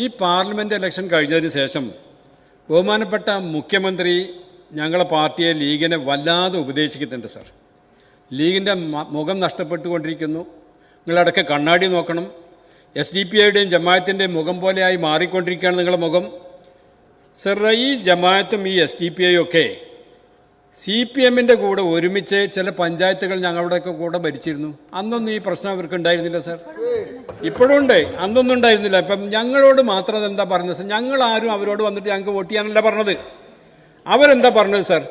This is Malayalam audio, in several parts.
ഈ പാർലമെന്റ് ഇലക്ഷൻ കഴിഞ്ഞതിന് ശേഷം ബഹുമാനപ്പെട്ട മുഖ്യമന്ത്രി ഞങ്ങളെ പാർട്ടിയെ ലീഗിനെ വല്ലാതെ ഉപദേശിക്കുന്നുണ്ട് സർ. ലീഗിന്റെ മുഖം നഷ്ടപ്പെട്ടുകൊണ്ടിരിക്കുന്നു. നിങ്ങളടക്കം കണ്ണാടി നോക്കണം. എസ് ഡി പി ഐയുടെയും ജമായത്തിന്റെയും മുഖം പോലെയായി മാറിക്കൊണ്ടിരിക്കുകയാണ് നിങ്ങളുടെ മുഖം. സർ ഈ ജമായത്തും ഈ എസ് ഡി പി ഐ ഒക്കെ സി പി എമ്മിന്റെ കൂടെ ഒരുമിച്ച് ചില പഞ്ചായത്തുകൾ ഞങ്ങളുടെയൊക്കെ കൂടെ ഭരിച്ചിരുന്നു. അന്നൊന്നും ഈ പ്രശ്നം അവർക്ക് ഉണ്ടായിരുന്നില്ല സർ. ഇപ്പോഴും ഉണ്ട്. അന്നൊന്നും ഉണ്ടായിരുന്നില്ല. ഇപ്പം ഞങ്ങളോട് മാത്രം എന്താ പറഞ്ഞത് സാർ? ഞങ്ങൾ ആരും അവരോട് വന്നിട്ട് ഞങ്ങൾക്ക് വോട്ട് ചെയ്യാനല്ല പറഞ്ഞത്. അവരെന്താ പറഞ്ഞത് സർ?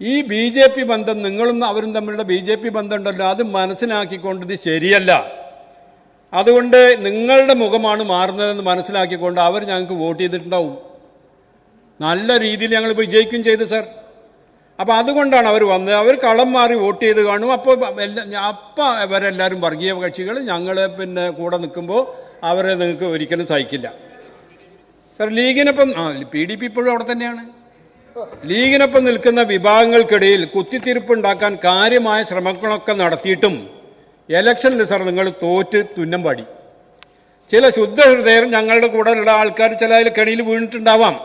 ഈ ബി ജെ പി ബന്ധം നിങ്ങളും അവരും തമ്മിലുള്ള ബി ജെ പി ബന്ധം ഉണ്ടല്ലോ അത് മനസ്സിലാക്കിക്കൊണ്ട് ഇത് ശരിയല്ല. അതുകൊണ്ട് നിങ്ങളുടെ മുഖമാണ് മാറുന്നതെന്ന് മനസ്സിലാക്കിക്കൊണ്ട് അവർ ഞങ്ങൾക്ക് വോട്ട് ചെയ്തിട്ടുണ്ടാവും. നല്ല രീതിയിൽ ഞങ്ങൾ വിജയിക്കും ചെയ്തു സാർ. അപ്പോൾ അതുകൊണ്ടാണ് അവർ വന്നത് അവർ കളം മാറി വോട്ട് ചെയ്ത് കാണും. അപ്പോൾ എല്ലാം അപ്പം അവരെല്ലാവരും വർഗീയ കക്ഷികൾ ഞങ്ങൾ പിന്നെ കൂടെ നിൽക്കുമ്പോൾ അവരെ നിങ്ങൾക്ക് ഒരിക്കലും സഹിക്കില്ല. സാർ ലീഗിനൊപ്പം ആ പി ഡി പി ഇപ്പോഴും അവിടെ തന്നെയാണ്. ലീഗിനൊപ്പം നിൽക്കുന്ന വിഭാഗങ്ങൾക്കിടയിൽ കുത്തിത്തിരിപ്പുണ്ടാക്കാൻ കാര്യമായ ശ്രമങ്ങളൊക്കെ നടത്തിയിട്ടും എലക്ഷനിൽ സാർ നിങ്ങൾ തോറ്റ് തുന്നം പാടി. ചില ശുദ്ധഹൃദയർ ഞങ്ങളുടെ കൂടെയുള്ള ആൾക്കാർ ചില അതിൽ കെണിയിൽ വീണിട്ടുണ്ടാവാം.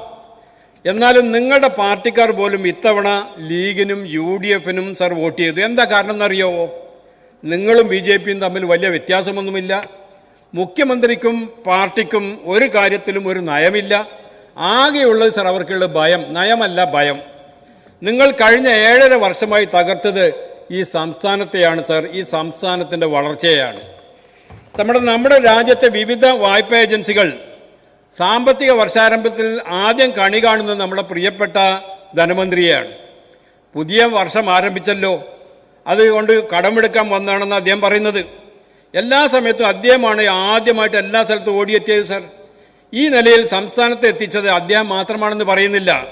എന്നാലും നിങ്ങളുടെ പാർട്ടിക്കാർ പോലും ഇത്തവണ ലീഗിനും യു ഡി എഫിനും സർ വോട്ട് ചെയ്തു. എന്താ കാരണം എന്നറിയാവോ നിങ്ങളും ബി ജെ പിയും തമ്മിൽ വലിയ വ്യത്യാസമൊന്നുമില്ല. മുഖ്യമന്ത്രിക്കും പാർട്ടിക്കും ഒരു കാര്യത്തിലും ഒരു നയമില്ല. ആകെയുള്ളത് സർ അവർക്കുള്ള ഭയം. നയമല്ല ഭയം. നിങ്ങൾ കഴിഞ്ഞ ഏഴര വർഷമായി തകർത്തത് ഈ സംസ്ഥാനത്തെയാണ് സർ. ഈ സംസ്ഥാനത്തിന്റെ വളർച്ചയാണ് നമ്മുടെ നമ്മുടെ രാജ്യത്തെ വിവിധ വായ്പാ ഏജൻസികൾ സാമ്പത്തിക വർഷാരംഭത്തിൽ ആദ്യം കണി കാണുന്നത് നമ്മുടെ പ്രിയപ്പെട്ട ധനമന്ത്രിയെയാണ്. പുതിയ വർഷം ആരംഭിച്ചല്ലോ. അതുകൊണ്ട് കടമെടുക്കാൻ വന്നാണെന്ന് അദ്ദേഹം പറയുന്നത്. എല്ലാ സമയത്തും അദ്ദേഹമാണ് ആദ്യമായിട്ട് എല്ലാ സ്ഥലത്തും ഓടിയെത്തിയത് സർ. ഈ നിലയിൽ സംസ്ഥാനത്ത് എത്തിച്ചത് അദ്ദേഹം മാത്രമാണെന്ന് പറയുന്നില്ല.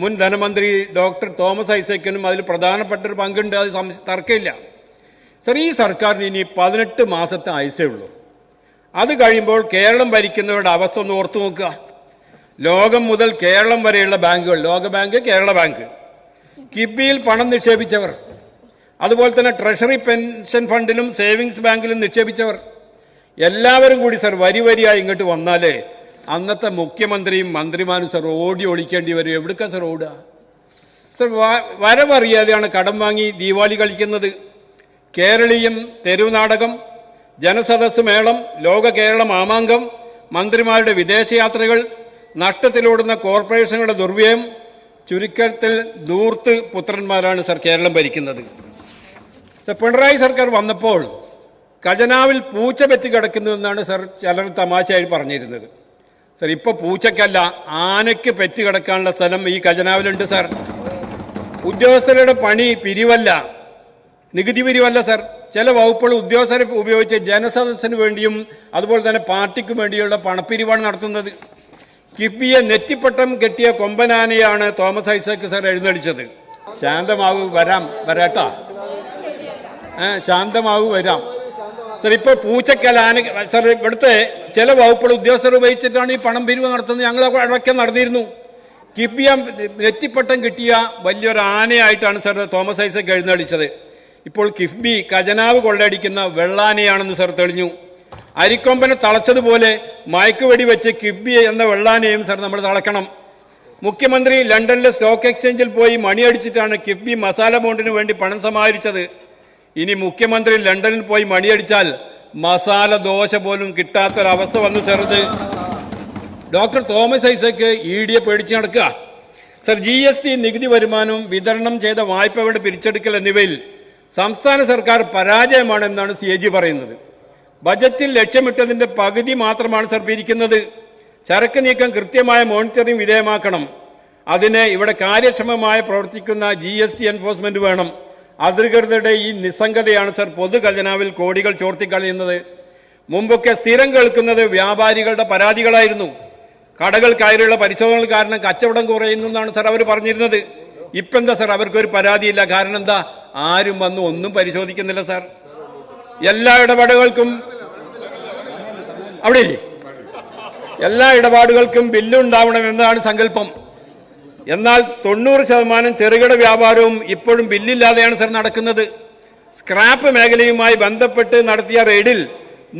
മുൻ ധനമന്ത്രി ഡോക്ടർ തോമസ് ഐസക്കിനും അതിൽ പ്രധാനപ്പെട്ട ഒരു പങ്കുണ്ട് അത് തർക്കമില്ല. സർ ഈ സർക്കാരിന് ഇനി പതിനെട്ട് മാസത്തെ ആയുസേ ഉള്ളൂ. അത് കഴിയുമ്പോൾ കേരളം ഭരിക്കുന്നവരുടെ അവസ്ഥ ഒന്ന് ഓർത്തു നോക്കുക. ലോകം മുതൽ കേരളം വരെയുള്ള ബാങ്കുകൾ ലോക ബാങ്ക് കേരള ബാങ്ക്. കിബിയിൽ പണം നിക്ഷേപിച്ചവർ. അതുപോലെ തന്നെ ട്രഷറി പെൻഷൻ ഫണ്ടിലും സേവിങ്സ് ബാങ്കിലും നിക്ഷേപിച്ചവർ. എല്ലാവരും കൂടി സർ വരി വരിയായി ഇങ്ങോട്ട് വന്നാലേ അന്നത്തെ മുഖ്യമന്ത്രിയും മന്ത്രിമാരും സർ ഓടി ഒളിക്കേണ്ടി വരും. എവിടുക്കാ സർ ഓടുക? സർ വരവറിയാതെയാണ് കടം വാങ്ങി ദീപാവലി കളിക്കുന്നത്. കേരളീയം തെരുവ് നാടകം ജനസദസ് മേളം ലോക കേരള മാമാങ്കം മന്ത്രിമാരുടെ വിദേശയാത്രകൾ നഷ്ടത്തിലോടുന്ന കോർപ്പറേഷനുകളുടെ ദുർവ്യയം ചുരുക്കത്തിൽ ദൂർത്ത് പുത്രന്മാരാണ് സർ കേരളം ഭരിക്കുന്നത്. സർ പിണറായി സർക്കാർ വന്നപ്പോൾ ഖജനാവിൽ പൂച്ച പെറ്റ് കിടക്കുന്നുവെന്നാണ് സർ ചിലർ തമാശയായി പറഞ്ഞിരുന്നത്. സർ ഇപ്പൊ പൂച്ചക്കല്ല ആനയ്ക്ക് പെറ്റ് കിടക്കാനുള്ള സ്ഥലം ഈ ഖജനാവിലുണ്ട് സർ. ഉദ്യോഗസ്ഥരുടെ പണി പിരിവല്ല. നികുതി പിരിവല്ല സർ. ചില വകുപ്പുകൾ ഉദ്യോഗസ്ഥരെ ഉപയോഗിച്ച് ജനസദസ്സിന് വേണ്ടിയും അതുപോലെ തന്നെ പാർട്ടിക്ക് വേണ്ടിയുള്ള പണപ്പിരിവാണ് നടത്തുന്നത്. കിഫ്ബിയെ നെറ്റിപ്പട്ടം കെട്ടിയ കൊമ്പനാനയാണ് തോമസ് ഐസക് സാർ എഴുന്നള്ളിച്ചത്. ശാന്തമാവു വരാം. വരാട്ടാ? ശാന്തമാവു വരാം. സർ ഇപ്പൊ പൂച്ചക്കൽ ആന സർ ഇവിടുത്തെ ചില വകുപ്പുകൾ ഉദ്യോഗസ്ഥർ ഉപയോഗിച്ചിട്ടാണ് ഈ പണം പിരിവ് നടത്തുന്നത്. ഞങ്ങൾ അടക്കം നടന്നിരുന്നു. കിഫ്ബിയ നെറ്റിപ്പട്ടം കിട്ടിയ വലിയൊരു ആനയായിട്ടാണ് സർ തോമസ് ഐസക് എഴുന്നള്ളിച്ചത്. ഇപ്പോൾ കിഫ്ബി ഖജനാവ് കൊള്ളയടിക്കുന്ന വെള്ളാനയാണെന്ന് സർ തെളിഞ്ഞു. അരിക്കൊമ്പനെ തളച്ചതുപോലെ മയക്കുവെടി വെച്ച് കിഫ്ബി എന്ന വെള്ളാനയും സർ നമ്മൾ തളക്കണം. മുഖ്യമന്ത്രി ലണ്ടനിലെ സ്റ്റോക്ക് എക്സ്ചേഞ്ചിൽ പോയി മണിയടിച്ചിട്ടാണ് കിഫ്ബി മസാല ബോണ്ടിന് വേണ്ടി പണം സമാഹരിച്ചത്. ഇനി മുഖ്യമന്ത്രി ലണ്ടനിൽ പോയി മണിയടിച്ചാൽ മസാല ദോശ പോലും കിട്ടാത്തൊരവസ്ഥ വന്നു ചെറുത് ഡോക്ടർ തോമസ് ഐസക്ക് ഇ ഡിയെ പേടിച്ച് നടക്കുക. സർ ജി എസ് ടി നികുതി വരുമാനവും വിതരണം ചെയ്ത വായ്പകളുടെ പിരിച്ചെടുക്കൽ എന്നിവയിൽ സംസ്ഥാന സർക്കാർ പരാജയമാണെന്നാണ് സി എ ജി പറയുന്നത്. ബജറ്റിൽ ലക്ഷ്യമിട്ടതിന്റെ പകുതി മാത്രമാണ് സർപ്പിരിക്കുന്നത് ചരക്ക് നീക്കം കൃത്യമായ മോണിറ്ററിംഗ് വിധേയമാക്കണം. അതിന് ഇവിടെ കാര്യക്ഷമമായി പ്രവർത്തിക്കുന്ന ജി എസ് ടി എൻഫോഴ്സ്മെന്റ് വേണം. അധികൃതരുടെ ഈ നിസ്സംഗതയാണ് സർ പൊതു ഖജനാവിൽ കോടികൾ ചോർത്തിക്കളയുന്നത് മുമ്പൊക്കെ സ്ഥിരം കേൾക്കുന്നത് വ്യാപാരികളുടെ പരാതികളായിരുന്നു. കടകൾ കയറിയുള്ള പരിശോധനകൾ കാരണം കച്ചവടം കുറയുന്നു എന്നാണ് സർ അവർ പറഞ്ഞിരുന്നത്. ഇപ്പം എന്താ സാർ? അവർക്കൊരു പരാതിയില്ല. കാരണം എന്താ? ആരും വന്ന് ഒന്നും പരിശോധിക്കുന്നില്ല സാർ. എല്ലാ ഇടപാടുകൾക്കും അവിടെ ഇല്ലേ? എല്ലാ ഇടപാടുകൾക്കും ബില്ലുണ്ടാവണമെന്നാണ് സങ്കല്പം. എന്നാൽ തൊണ്ണൂറ് ശതമാനം ചെറുകിട വ്യാപാരവും ഇപ്പോഴും ബില്ലില്ലാതെയാണ് സാർ നടക്കുന്നത്. സ്ക്രാപ്പ് മേഖലയുമായി ബന്ധപ്പെട്ട് നടത്തിയ റെയ്ഡിൽ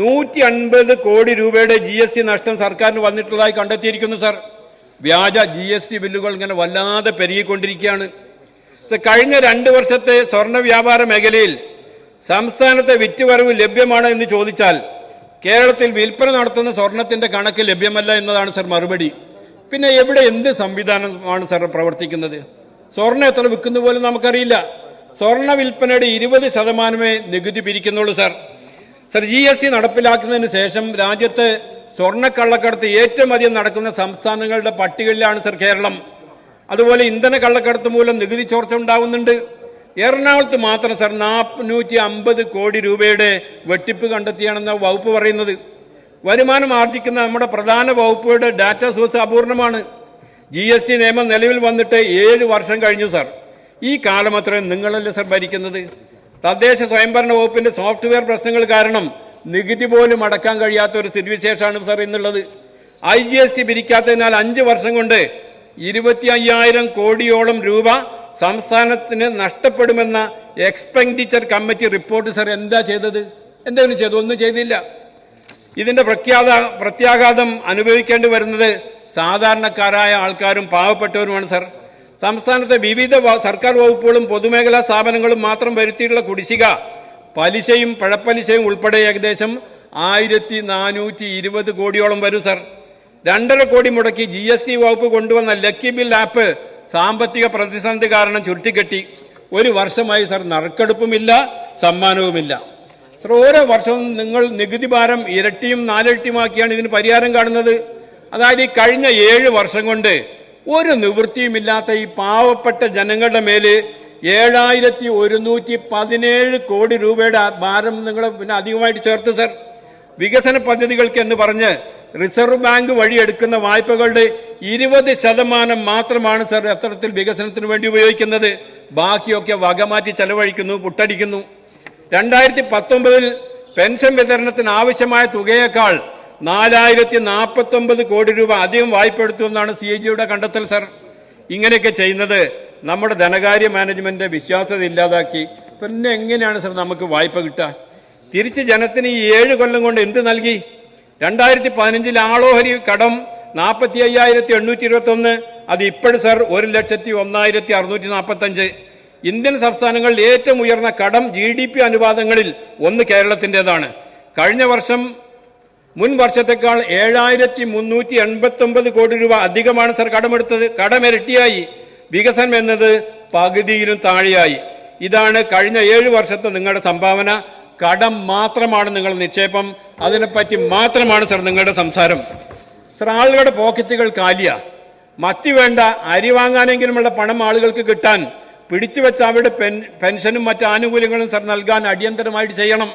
നൂറ്റി അൻപത് കോടി രൂപയുടെ ജി നഷ്ടം സർക്കാരിന് വന്നിട്ടുള്ളതായി കണ്ടെത്തിയിരിക്കുന്നു സാർ. വ്യാജ ജി എസ് ടി ബില്ലുകൾ ഇങ്ങനെ വല്ലാതെ പെരുകിക്കൊണ്ടിരിക്കുകയാണ്. കഴിഞ്ഞ രണ്ട് വർഷത്തെ സ്വർണ വ്യാപാര മേഖലയിൽ സംസ്ഥാനത്തെ വിറ്റുവരവ് ലഭ്യമാണ് എന്ന് ചോദിച്ചാൽ കേരളത്തിൽ വിൽപ്പന നടത്തുന്ന സ്വർണത്തിന്റെ കണക്ക് ലഭ്യമല്ല എന്നതാണ് സർ മറുപടി. പിന്നെ എവിടെ എന്ത് സംവിധാനമാണ് സർ പ്രവർത്തിക്കുന്നത്? സ്വർണം എത്ര വിൽക്കുന്ന പോലും നമുക്കറിയില്ല. സ്വർണ വിൽപ്പനയുടെ ഇരുപത് ശതമാനമേ നികുതി പിരിക്കുന്നുള്ളൂ sir. Sir G S T നടപ്പിലാക്കുന്നതിന് ശേഷം രാജ്യത്ത് സ്വർണക്കള്ളക്കടത്ത് ഏറ്റവും അധികം നടക്കുന്ന സംസ്ഥാനങ്ങളുടെ പട്ടികയിലാണ് സർ കേരളം. അതുപോലെ ഇന്ധന കള്ളക്കടത്ത് മൂലം നികുതി ചോർച്ച ഉണ്ടാവുന്നുണ്ട്. എറണാകുളത്ത് മാത്രം സർ നാനൂറ്റി അമ്പത് കോടി രൂപയുടെ വെട്ടിപ്പ് കണ്ടെത്തിയാണെന്ന വകുപ്പ് പറയുന്നത്. വരുമാനം ആർജിക്കുന്ന നമ്മുടെ പ്രധാന വകുപ്പുകളുടെ ഡാറ്റ സോഴ്സ് അപൂർണമാണ്. ജി എസ് ടി നിയമം നിലവിൽ വന്നിട്ട് ഏഴ് വർഷം കഴിഞ്ഞു സർ. ഈ കാലം അത്രയും നിങ്ങളല്ലേ സർ ഭരിക്കുന്നത്? തദ്ദേശ സ്വയംഭരണ വകുപ്പിന്റെ സോഫ്റ്റ്വെയർ പ്രശ്നങ്ങൾ കാരണം നികുതി പോലും അടക്കാൻ കഴിയാത്ത ഒരു സ്ഥിതിവിശേഷമാണ് സാർ ഇന്നുള്ളത്. ഐ ജി എസ് ടി പിരിക്കാത്തതിനാൽ അഞ്ച് വർഷം കൊണ്ട് ഇരുപത്തി അയ്യായിരം കോടിയോളം രൂപ സംസ്ഥാനത്തിന് നഷ്ടപ്പെടുമെന്ന എക്സ്പെൻഡിച്ചർ കമ്മിറ്റി റിപ്പോർട്ട് സാർ എന്താ ചെയ്തത്? എന്തെങ്കിലും ചെയ്തു ഒന്നും ചെയ്തില്ല. ഇതിന്റെ പ്രഖ്യാത പ്രത്യാഘാതം അനുഭവിക്കേണ്ടി വരുന്നത് സാധാരണക്കാരായ ആൾക്കാരും പാവപ്പെട്ടവരുമാണ് സാർ. സംസ്ഥാനത്തെ വിവിധ സർക്കാർ വകുപ്പുകളും പൊതുമേഖലാ സ്ഥാപനങ്ങളും മാത്രം വരുത്തിയിട്ടുള്ള കുടിശ്ശിക പലിശയും പഴപ്പലിശയും ഉൾപ്പെടെ ഏകദേശം ആയിരത്തി നാനൂറ്റി ഇരുപത് കോടിയോളം വരും സർ. രണ്ടര കോടി മുടക്കി ജി എസ് ടി വകുപ്പ് കൊണ്ടുവന്ന ലക്കി ബിൽ ആപ്പ് സാമ്പത്തിക പ്രതിസന്ധി കാരണം ചുരുട്ടിക്കെട്ടി. ഒരു വർഷമായി സർ നറുക്കെടുപ്പുമില്ല സമ്മാനവുമില്ല. സർ ഓരോ വർഷവും നിങ്ങൾ നികുതി ഭാരം ഇരട്ടിയും നാലിരട്ടിയുമാക്കിയാണ് ഇതിന് പരിഹാരം കാണുന്നത്. അതായത് ഈ കഴിഞ്ഞ ഏഴ് വർഷം കൊണ്ട് ഒരു നിവൃത്തിയുമില്ലാത്ത ഈ പാവപ്പെട്ട ജനങ്ങളുടെ മേൽ ഏഴായിരത്തി ഒരുന്നൂറ്റി പതിനേഴ് കോടി രൂപയുടെ ഭാരം നിങ്ങൾ പിന്നെ അധികമായിട്ട് ചേർത്ത് സർ. വികസന പദ്ധതികൾക്ക് എന്ന് പറഞ്ഞ് റിസർവ് ബാങ്ക് വഴി എടുക്കുന്ന വായ്പകളുടെ ഇരുപത് ശതമാനം മാത്രമാണ് സർ അത്തരത്തിൽ വികസനത്തിന് വേണ്ടി ഉപയോഗിക്കുന്നത്. ബാക്കിയൊക്കെ വകമാറ്റി ചെലവഴിക്കുന്നു പുട്ടടിക്കുന്നു. രണ്ടായിരത്തി പത്തൊമ്പതിൽ പെൻഷൻ വിതരണത്തിന് ആവശ്യമായ തുകയേക്കാൾ നാലായിരത്തി നാൽപ്പത്തി ഒമ്പത് കോടി രൂപ അധികം വായ്പ എടുത്തു എന്നാണ് സി എ ജിയുടെ കണ്ടെത്തൽ സർ. ഇങ്ങനെയൊക്കെ ചെയ്യുന്നത് നമ്മുടെ ധനകാര്യ മാനേജ്മെന്റ് വിശ്വാസ്യത ഇല്ലാതാക്കി. പിന്നെ എങ്ങനെയാണ് സർ നമുക്ക് വായ്പ കിട്ടുക? തിരിച്ച് ജനത്തിന് ഈ ഏഴ് കൊല്ലം കൊണ്ട് എന്ത് നൽകി? രണ്ടായിരത്തി പതിനഞ്ചിൽ ആളോഹരി കടം നാൽപ്പത്തി അയ്യായിരത്തി എണ്ണൂറ്റി ഇരുപത്തി ഒന്ന് അത് ഇപ്പോഴും സർ ഒരു ലക്ഷത്തി ഒന്നായിരത്തി അറുന്നൂറ്റി നാൽപ്പത്തി അഞ്ച് ഇന്ത്യൻ സംസ്ഥാനങ്ങളിൽ ഏറ്റവും ഉയർന്ന കടം ജി ഡി പി അനുപാതങ്ങളിൽ ഒന്ന് കേരളത്തിന്റെതാണ് കഴിഞ്ഞ വർഷം മുൻ വർഷത്തെക്കാൾ ഏഴായിരത്തി മുന്നൂറ്റി എൺപത്തി ഒമ്പത് കോടി രൂപ അധികമാണ് സർ കടമെടുത്തത്. കടമിരട്ടിയായി വികസനം എന്നത് പകുതിയിലും താഴെയായി. ഇതാണ് കഴിഞ്ഞ ഏഴ് വർഷത്തെ നിങ്ങളുടെ സംഭാവന. കടം മാത്രമാണ് നിങ്ങളുടെ നിക്ഷേപം. അതിനെപ്പറ്റി മാത്രമാണ് സർ നിങ്ങളുടെ സംസാരം. സർ ആളുകളുടെ പോക്കറ്റുകൾ കാലിയ. മത്തി വേണ്ട അരി വാങ്ങാനെങ്കിലുമുള്ള പണം ആളുകൾക്ക് കിട്ടാൻ. പിടിച്ചു വെച്ച അവരുടെ പെൻ പെൻഷനും മറ്റു ആനുകൂല്യങ്ങളും സർ നൽകാൻ അടിയന്തരമായിട്ട് ചെയ്യണം.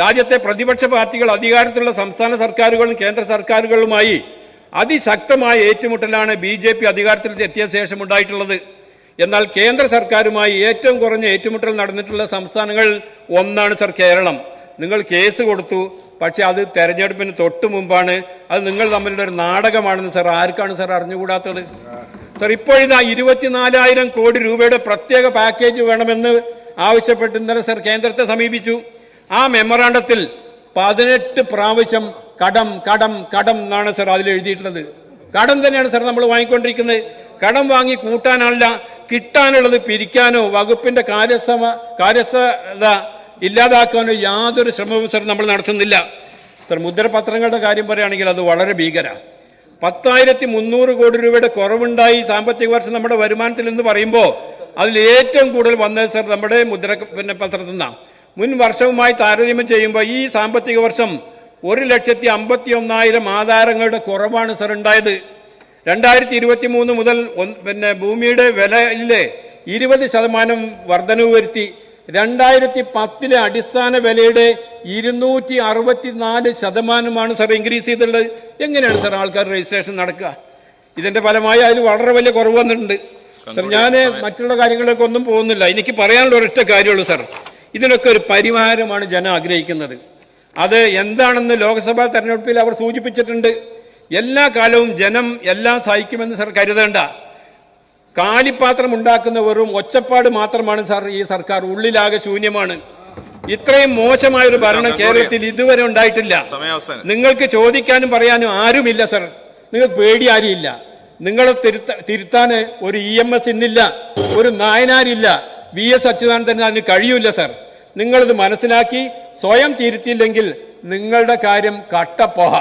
രാജ്യത്തെ പ്രതിപക്ഷ പാർട്ടികൾ അധികാരത്തിലുള്ള സംസ്ഥാന സർക്കാരുകളും കേന്ദ്ര സർക്കാരുകളുമായി അതിശക്തമായ ഏറ്റുമുട്ടലാണ് ബി ജെ പി അധികാരത്തിൽ എത്തിയ ശേഷം ഉണ്ടായിട്ടുള്ളത്. എന്നാൽ കേന്ദ്ര സർക്കാരുമായി ഏറ്റവും കുറഞ്ഞ ഏറ്റുമുട്ടൽ നടന്നിട്ടുള്ള സംസ്ഥാനങ്ങൾ ഒന്നാണ് സർ കേരളം. നിങ്ങൾ കേസ് കൊടുത്തു പക്ഷെ അത് തെരഞ്ഞെടുപ്പിന് തൊട്ട് മുമ്പാണ്. അത് നിങ്ങൾ തമ്മിലുള്ള ഒരു നാടകമാണെന്ന് സർ ആർക്കാണ് സർ അറിഞ്ഞുകൂടാത്തത്? സർ ഇപ്പോഴിതാ ഇരുപത്തിനാലായിരം കോടി രൂപയുടെ പ്രത്യേക പാക്കേജ് വേണമെന്ന് ആവശ്യപ്പെട്ട് സർ കേന്ദ്രത്തെ സമീപിച്ചു. ആ മെമ്മറാണ്ടത്തിൽ പതിനെട്ട് പ്രാവശ്യം കടം കടം കടം എന്നാണ് സാർ അതിൽ എഴുതിയിട്ടുള്ളത്. കടം തന്നെയാണ് സാർ നമ്മൾ വാങ്ങിക്കൊണ്ടിരിക്കുന്നത്. കടം വാങ്ങി കൂട്ടാനല്ല കിട്ടാനുള്ളത് പിരിക്കാനോ വകുപ്പിന്റെ കാര്യസമ കാര്യസ്ഥത ഇല്ലാതാക്കാനോ യാതൊരു ശ്രമവും സാർ നമ്മൾ നടത്തുന്നില്ല. സർ മുദ്രപത്രങ്ങളുടെ കാര്യം പറയുകയാണെങ്കിൽ അത് വളരെ ഭീകര. പത്തായിരത്തി മുന്നൂറ് കോടി രൂപയുടെ കുറവുണ്ടായി സാമ്പത്തിക വർഷം നമ്മുടെ വരുമാനത്തിൽ എന്ന് പറയുമ്പോൾ അതിൽ ഏറ്റവും കൂടുതൽ വന്നത് സർ നമ്മുടെ മുദ്ര പിന്നെ പത്രത്തിൽ നിന്നാണ് മുൻ വർഷവുമായി താരതമ്യം ചെയ്യുമ്പോൾ ഈ സാമ്പത്തിക വർഷം ഒരു ലക്ഷത്തി അമ്പത്തി ഒന്നായിരം ആധാരങ്ങളുടെ കുറവാണ് സർ ഉണ്ടായത്. രണ്ടായിരത്തി ഇരുപത്തി മൂന്ന് മുതൽ പിന്നെ ഭൂമിയുടെ വിലയിലെ ഇരുപത് ശതമാനം വർധനവ് വരുത്തി. രണ്ടായിരത്തി പത്തിലെ അടിസ്ഥാന വിലയുടെ ഇരുന്നൂറ്റി അറുപത്തിനാല് ശതമാനമാണ് സർ ഇൻക്രീസ് ചെയ്തിട്ടുള്ളത്. എങ്ങനെയാണ് സർ ആൾക്കാർ രജിസ്ട്രേഷൻ നടക്കുക? ഇതിന്റെ ഫലമായി അതിൽ വളരെ വലിയ കുറവ് വന്നിട്ടുണ്ട്. സർ ഞാൻ മറ്റുള്ള കാര്യങ്ങളിലേക്കൊന്നും പോകുന്നില്ല. എനിക്ക് പറയാനുള്ള ഒരൊറ്റ കാര്യമുള്ളൂ സർ ഇതിനൊക്കെ ഒരു പരിഹാരമാണ് ജനം ആഗ്രഹിക്കുന്നത്. അത് എന്താണെന്ന് ലോക്സഭാ തെരഞ്ഞെടുപ്പിൽ അവർ സൂചിപ്പിച്ചിട്ടുണ്ട്. എല്ലാ കാലവും ജനം എല്ലാം സഹിക്കുമെന്ന് സർ കരുതേണ്ട. കാലിപ്പാത്രം ഉണ്ടാക്കുന്ന വെറും ഒച്ചപ്പാട് മാത്രമാണ് സാർ ഈ സർക്കാർ ഉള്ളിലാകെ ശൂന്യമാണ്. ഇത്രയും മോശമായ ഒരു ഭരണം കേരളത്തിൽ ഇതുവരെ ഉണ്ടായിട്ടില്ല. നിങ്ങൾക്ക് ചോദിക്കാനും പറയാനും ആരുമില്ല സർ. നിങ്ങൾക്ക് പേടി ആരുമില്ല നിങ്ങളെ തിരുത്താൻ ഒരു ഇ എം എസ് ഇന്നില്ല. ഒരു നായനാരില്ല. വി എസ് അച്യുതാനന്ദൻ അതിന് കഴിയൂല സർ. നിങ്ങളിത് മനസ്സിലാക്കി സ്വയം തിരുത്തിയില്ലെങ്കിൽ നിങ്ങളുടെ കാര്യം കട്ടപ്പോഹ.